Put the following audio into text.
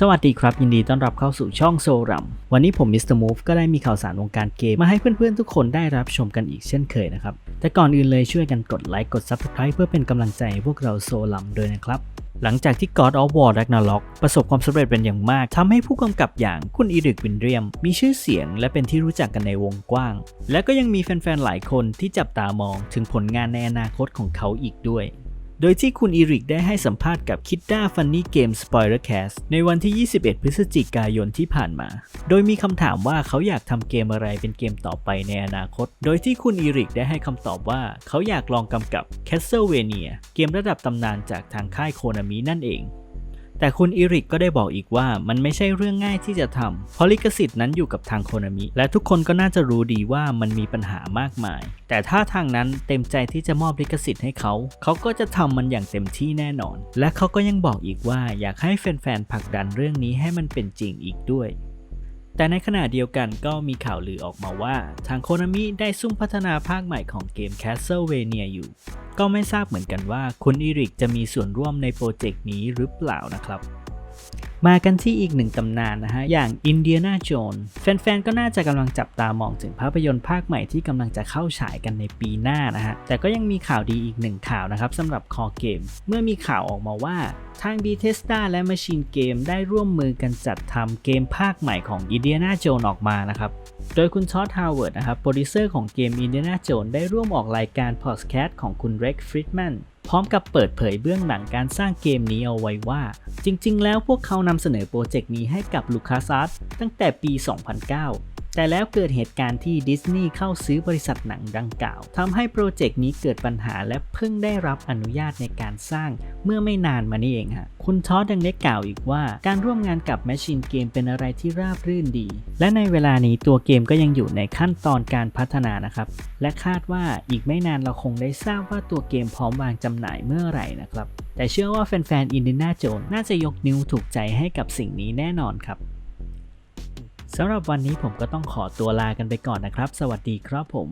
สวัสดีครับ ยินดีต้อนรับเข้าสู่ช่องโซรัมวันนี้ผมมิสเตอร์มูฟก็ได้มีข่าวสารวงการเกม มาให้เพื่อนๆ ทุกคนได้รับชมกันอีกเช่นเคยนะครับ แต่ก่อนอื่นเลยช่วยกันกดไลค์กด Subscribe เพื่อเป็นกำลังใจพวกเราโซลัมด้วยนะครับ หลังจากที่ God of War Ragnarok ประสบความสำเร็จเป็นอย่างมากทำให้ผู้กำกับอย่างคุณอีริกวินเรียม มีชื่อเสียงและเป็นที่รู้จักกันในวงกว้าง และก็ยังมีแฟนๆหลายคนที่จับตามองถึงผลงานในอนาคตของเขาอีกด้วย โดยที่คุณอีริกได้ให้สัมภาษณ์กับคิดด้าฟันนี่เกมสปอยเลอร์แคสในวันที่ 21 พฤศจิกายนที่ผ่านมา โดยมีคำถามว่าเขาอยากทำเกมอะไรเป็นเกมต่อไปในอนาคต โดยที่คุณอีริกได้ให้คำตอบว่าเขาอยากลองกำกับ Castlevania เกมระดับตำนานจากทางค่ายโคนามินั่นเอง แต่คุณอีริกก็ได้บอกอีกว่ามันไม่ใช่เรื่องง่ายที่จะทำเพราะลิขสิทธิ์นั้นอยู่กับทางโคนามิ และทุกคนก็น่าจะรู้ดีว่ามันมีปัญหามากมาย แต่ถ้าทางนั้นเต็มใจที่จะมอบลิขสิทธิ์ให้เขา เขาก็จะทำมันอย่างเต็มที่แน่นอน และเขาก็ยังบอกอีกว่าอยากให้แฟนๆผลักดันเรื่องนี้ให้มันเป็นจริงอีกด้วยแต่ในขณะเดียวกันก็มีข่าวลือออกมาว่า ทางโคนามิได้ซุ่มพัฒนาภาคใหม่ของเกม Castlevania อยู่ ก็ไม่ทราบเหมือนกันว่าคุณอีริกจะมีส่วนร่วมในโปรเจกต์นี้หรือเปล่านะครับ มากันที่อีกหนึ่งตำนานนะฮะ อย่างอินเดียนาโจนแฟนๆ ก็น่าจะกำลังจับตามองถึงภาพยนตร์ภาคใหม่ที่กำลังจะเข้าฉายกันในปีหน้านะฮะ แต่ก็ยังมีข่าวดีอีกหนึ่งข่าวนะครับสำหรับคอเกม เมื่อมีข่าวออกมาว่า ทาง Bethesda และ Machine Game ได้ร่วมมือกันจัดทำเกมภาคใหม่ของ Indiana Jones ออกมานะครับ โดยคุณชอตฮาวเวิร์ดนะครับ โปรดิวเซอร์ของเกม Indiana Jones ได้ร่วมออกรายการพอดแคสต์ของคุณ Rex Friedman พร้อมกับเปิดเผยเบื้องหลังการสร้างเกมนี้เอาไว้ว่า จริง ๆ แล้วพวกเขานำเสนอโปรเจกต์นี้ให้กับลูคาซัสตั้งแต่ปี 2009 แต่แล้วเกิดเหตุการณ์ที่ดิสนีย์เข้าซื้อบริษัทหนังดังกล่าวทำให้โปรเจกต์นี้เกิดปัญหาและเพิ่งได้รับอนุญาตในการสร้างเมื่อไม่นานมานี้เองฮะคุณทอดยังได้กล่าวอีกว่า การร่วมงานกับ Machine Game เป็นอะไรที่ราบรื่นดี และในเวลานี้ตัวเกมก็ยังอยู่ในขั้นตอนการพัฒนานะครับ และคาดว่าอีกไม่นานเราคงได้ทราบว่าตัวเกมพร้อมวางจำหน่ายเมื่อไหร่นะครับแต่เชื่อว่าแฟนๆอินดิน่าโจนน่าจะยกนิ้วถูกใจให้กับสิ่งนี้แน่นอนครับ สำหรับวันนี้ผมก็ต้องขอตัวลากันไปก่อนนะครับ สวัสดีครับผม